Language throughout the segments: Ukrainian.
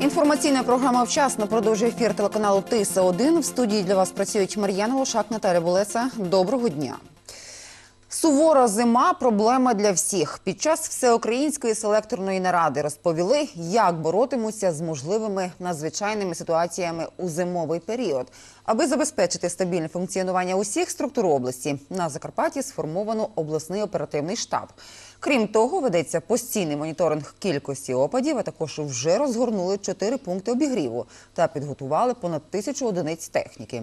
Інформаційна програма вчасно продовжує ефір телеканалу Тиса 1 В студії для вас працюють Мар'яна Лошак, Наталя Булеца. Доброго дня. Сувора зима проблема для всіх. Під час всеукраїнської селекторної наради розповіли, як боротимуться з можливими надзвичайними ситуаціями у зимовий період. Аби забезпечити стабільне функціонування усіх структур області, на Закарпатті сформовано обласний оперативний штаб. Крім того, ведеться постійний моніторинг кількості опадів, а також вже розгорнули чотири пункти обігріву та підготували понад тисячу одиниць техніки.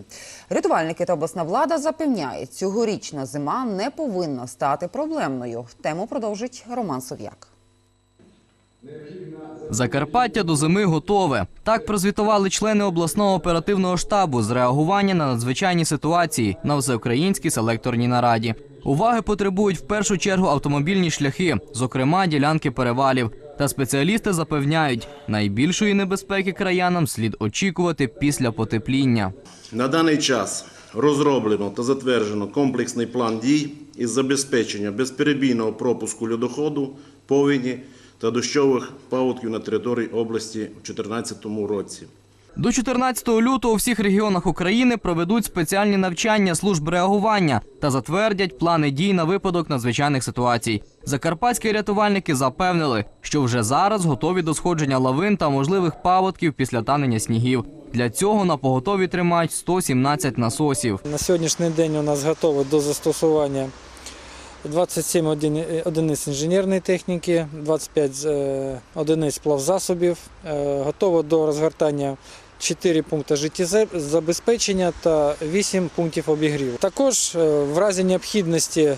Рятувальники та обласна влада запевняють, цьогорічна зима не повинна стати проблемною. Тему продовжить Роман Сов'як. Закарпаття до зими готове. Так прозвітували члени обласного оперативного штабу з реагування на надзвичайні ситуації на всеукраїнській селекторній нараді. Уваги потребують в першу чергу автомобільні шляхи, зокрема ділянки перевалів. Та спеціалісти запевняють, найбільшої небезпеки краянам слід очікувати після потепління. На даний час розроблено та затверджено комплексний план дій із забезпечення безперебійного пропуску льодоходу, повені та дощових паводків на території області у 2014 році. До 14 лютого у всіх регіонах України проведуть спеціальні навчання служб реагування та затвердять плани дій на випадок надзвичайних ситуацій. Закарпатські рятувальники запевнили, що вже зараз готові до сходження лавин та можливих паводків після танення снігів. Для цього на поготові тримають 117 насосів. На сьогоднішній день у нас готово до застосування 27 одині- одиниць інженерної техніки, 25 е, одиниць плавзасобів. Е, Готово до розгортання 4 пункти життєзабезпечення та 8 пунктів обігріву. Також е, в разі необхідності е,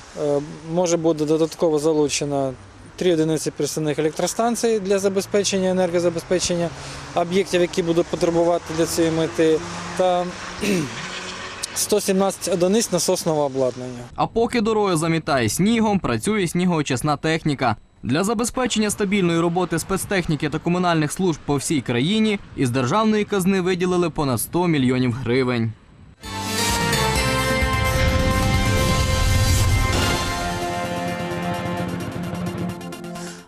може бути додатково залучено 3 одиниці пересувних електростанцій для забезпечення енергозабезпечення об'єктів, які будуть потребувати для цієї мети. Та 117 одиниць насосного обладнання. А поки дорогою замітає снігом, працює снігоочисна техніка. Для забезпечення стабільної роботи спецтехніки та комунальних служб по всій країні із державної казни виділили понад 100 мільйонів гривень.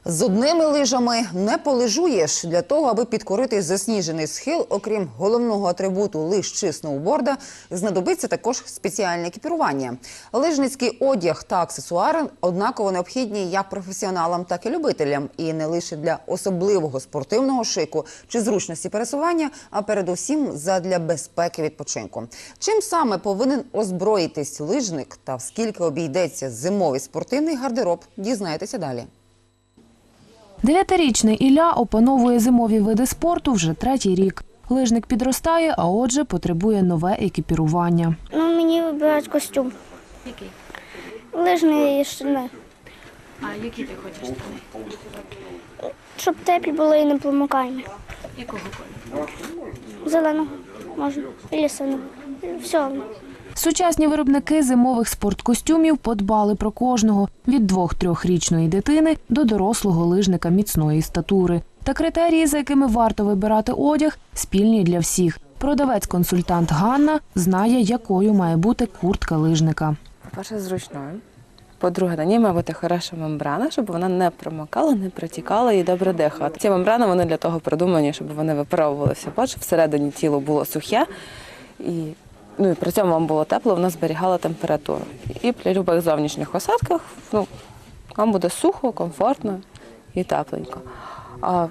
З одними лижами не полежуєш. Для того, аби підкорити засніжений схил, окрім головного атрибуту лиж чи сноуборда, знадобиться також спеціальне екіпірування. Лижницький одяг та аксесуари однаково необхідні як професіоналам, так і любителям. І не лише для особливого спортивного шику чи зручності пересування, а передусім задля безпеки відпочинку. Чим саме повинен озброїтись лижник та в скільки обійдеться зимовий спортивний гардероб, дізнаєтеся далі. Дев'ятирічний Ілля опановує зимові види спорту вже третій рік. Лижник підростає, а отже, потребує нове екіпірування. Ну, мені вибирають костюм. Який? Лижний штани. А які ти хочеш штани? Щоб теплі були і не промокаємо. Якого кольору? Зеленого можна. І синого. Все. одно. Сучасні виробники зимових спорткостюмів подбали про кожного від двох-трьохрічної дитини до дорослого лижника міцної статури. Та критерії, за якими варто вибирати одяг, спільні для всіх. Продавець-консультант Ганна знає, якою має бути куртка лижника. По-перше, зручною. По-друге, на ній має бути хороша мембрана, щоб вона не промокала, не протікала і добре дихала. Ці мембрани вони для того придумані, щоб вони випаровувалися. Бач, всередині тіло було сухе, і, ну, і при цьому вам було тепло, воно зберігало температуру. І при будь-яких зовнішніх осадках ну, вам буде сухо, комфортно і тепленько. А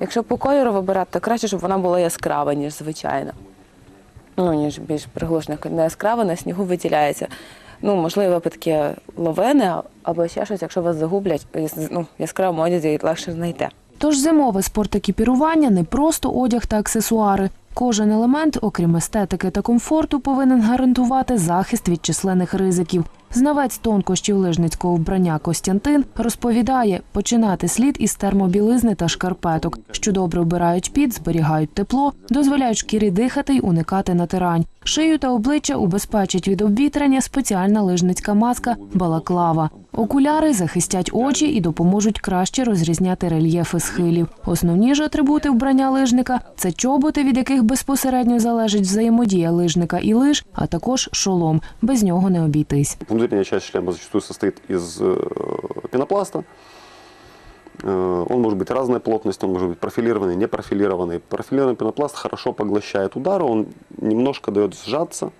якщо по кольору вибирати, то краще, щоб вона була яскрава, ніж звичайна ну, ніж більш приглушена, не яскрава, на снігу виділяється. Ну, можливо, випадки ловини або ще щось, якщо вас загублять, ну, яскравому одязі легше знайти. Тож зимове спортекіпірування не просто одяг та аксесуари. Кожен елемент, окрім естетики та комфорту, повинен гарантувати захист від численних ризиків. Знавець тонкощів лижницького вбрання Костянтин розповідає, починати слід із термобілизни та шкарпеток, що добре вбирають під, зберігають тепло, дозволяють шкірі дихати й уникати натирань. Шию та обличчя убезпечить від обвітрення спеціальна лижницька маска балаклава. Окуляри захистять очі і допоможуть краще розрізняти рельєфи схилів. Основні ж атрибути вбрання лижника це чоботи, від яких безпосередньо залежить взаємодія лижника і лиж, а також шолом. Без нього не обійтись. Внутренняя часть шлема зачастую состоит из э, пенопласта. Э, Он может быть разной плотности, он может быть профилированный, не профилированный. Профилированный пенопласт хорошо поглощает удары, он немножко дает сжаться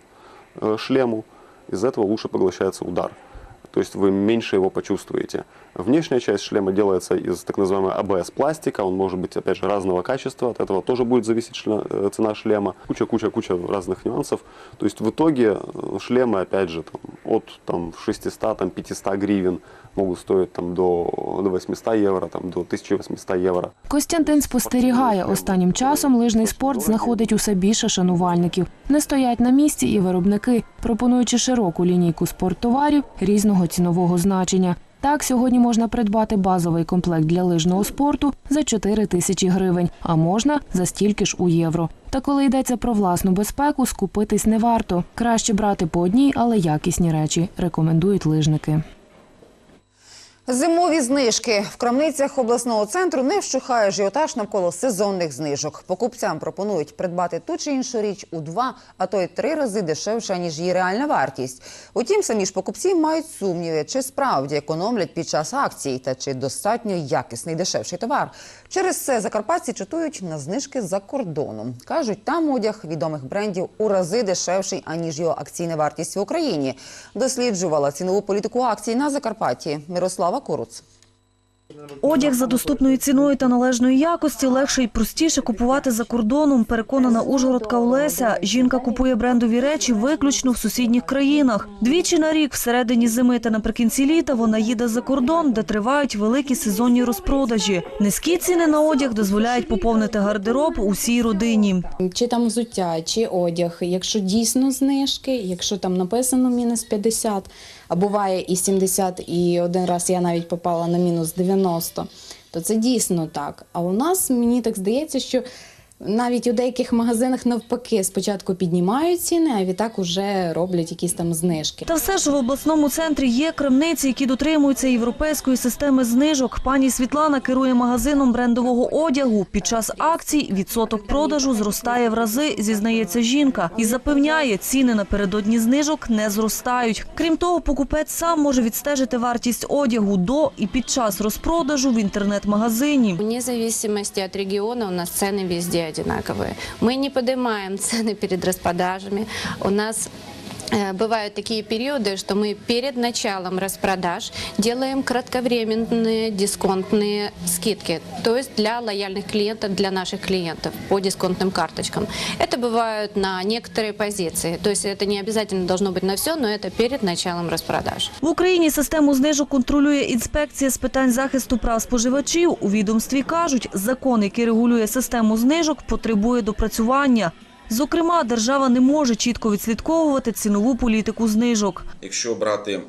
э, шлему, из-за этого лучше поглощается удар. То есть вы меньше его почувствуете. Внешняя часть шлема делается из так называемого АБС-пластика. Он может быть, опять же, разного качества. От этого тоже будет зависеть шле- э, цена шлема. Куча-куча-куча разных нюансов. То есть в итоге э, шлемы, опять же, там, от там, 600, там, 500 гривен могут стоить там, до, до 800 евро, там, до 1800 евро. Костянтин спостерігає, останнім часом лижний спорт знаходить усе більше шанувальників. Не стоять на місці і виробники, пропонуючи широку лінійку спорттоварів різного цінового значення. Так, сьогодні можна придбати базовий комплект для лижного спорту за 4 тисячі гривень, а можна за стільки ж у євро. Та коли йдеться про власну безпеку, скупитись не варто. Краще брати по одній, але якісні речі, рекомендують лижники. Зимові знижки в крамницях обласного центру не вщухає ажіотаж навколо сезонних знижок. Покупцям пропонують придбати ту чи іншу річ у два, а то й три рази дешевше ніж її реальна вартість. Утім, самі ж покупці мають сумніви, чи справді економлять під час акцій та чи достатньо якісний дешевший товар. Через це закарпатці чатують на знижки за кордоном. кажуть, там одяг відомих брендів у рази дешевший аніж його акційна вартість в Україні. Досліджувала цінову політику акцій на Закарпатті Мирослава Куруц. Одяг за доступною ціною та належної якості легше і простіше купувати за кордоном. Переконана Ужгородка Олеся. Жінка купує брендові речі виключно в сусідніх країнах. Двічі на рік, всередині зими та наприкінці літа, вона їде за кордон, де тривають великі сезонні розпродажі. Низькі ціни на одяг дозволяють поповнити гардероб усій родині. Чи там взуття, чи одяг, якщо дійсно знижки, якщо там написано мінус 50, а буває і 70, і один раз я навіть попала на мінус 90, то це дійсно так. А у нас мені так здається, що навіть у деяких магазинах навпаки спочатку піднімають ціни, а відтак уже роблять якісь там знижки. Та все ж в обласному центрі є крамниці, які дотримуються європейської системи знижок. Пані Світлана керує магазином брендового одягу. Під час акцій відсоток продажу зростає в рази, зізнається жінка, і запевняє, ціни напередодні знижок не зростають. Крім того, покупець сам може відстежити вартість одягу до і під час розпродажу в інтернет-магазині. Вне зависимости от региона у нас цены везде одинаковые. Мы не поднимаем цены перед распродажами. У нас э, Бывают такие периоды, что мы перед началом распродаж делаем кратковременные дисконтные скидки, то есть для лояльных клиентов, для наших клиентов по дисконтным карточкам. Это бывают на некоторые позиции, то есть это не обязательно должно быть на все, но это перед началом распродаж. В Україні систему знижок контролює інспекція з питань захисту прав споживачів. У відомстві кажуть, закон, який регулює систему знижок, потребує допрацювання. Зокрема, держава не може чітко відслідковувати цінову політику знижок. Якщо брати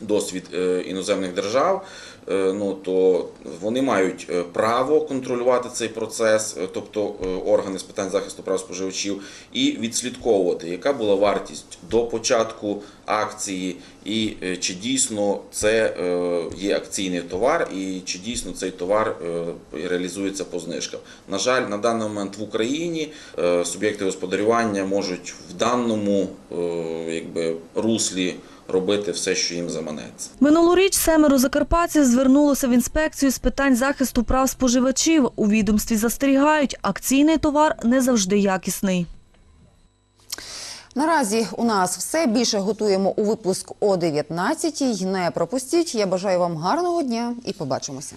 досвід е, іноземних держав, е, ну то вони мають е, право контролювати цей процес, тобто органи з питань захисту прав споживачів, і відслідковувати, яка була вартість до початку акції, і чи дійсно це є акційний товар, і чи дійсно цей товар реалізується по знижкам. На жаль, на даний момент в Україні суб'єкти господарювання можуть в даному якби руслі робити все, що їм заманеться. Минулоріч семеро закарпатців звернулося в інспекцію з питань захисту прав споживачів. У відомстві застерігають, акційний товар не завжди якісний. Наразі у нас все більше готуємо у випуск о 19 Не пропустіть. Я бажаю вам гарного дня і побачимося.